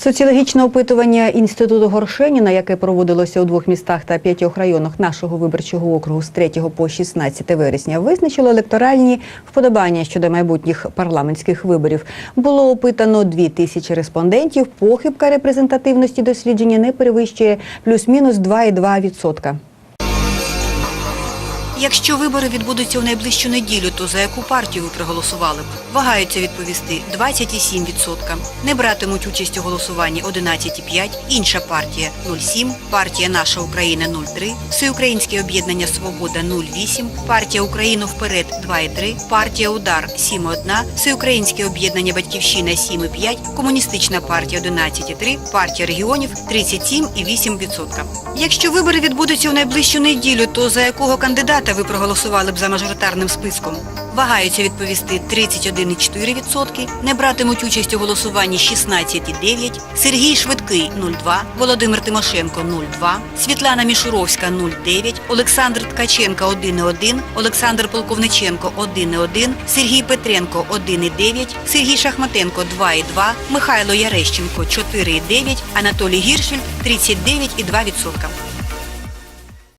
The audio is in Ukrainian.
Соціологічне опитування інституту Горшеніна, яке проводилося у двох містах та п'ятьох районах нашого виборчого округу з 3 по 16 вересня, визначило електоральні вподобання щодо майбутніх парламентських виборів. Було опитано 2 тисячі респондентів. Похибка репрезентативності дослідження не перевищує плюс-мінус 2,2%. Якщо вибори відбудуться у найближчу неділю, то за яку партію ви проголосували б? Вагаються відповісти 27%. Не братимуть участь у голосуванні 11,5%, інша партія 0,7%, партія Наша Україна 0,3%, Всеукраїнське об'єднання Свобода 0,8%, партія Україну вперед 2,3%, партія Удар 7,1%, Всеукраїнське об'єднання Батьківщина 7,5%, Комуністична партія 11,3%, партія регіонів 37,8%. Якщо вибори відбудуться у найближчу неділю, то за якого кандидата ви проголосували б за мажоритарним списком? Вагаються відповісти 31,4%, не братимуть участь у голосуванні 16,9%, Сергій Швидкий 0,2%, Володимир Тимошенко 0,2%, Світлана Мішуровська 0,9%, Олександр Ткаченко 1,1%, Олександр Полковниченко 1,1%, Сергій Петренко 1,9%, Сергій Шахматенко 2,2%, Михайло Ярещенко 4,9%, Анатолій Гіршель 39,2%.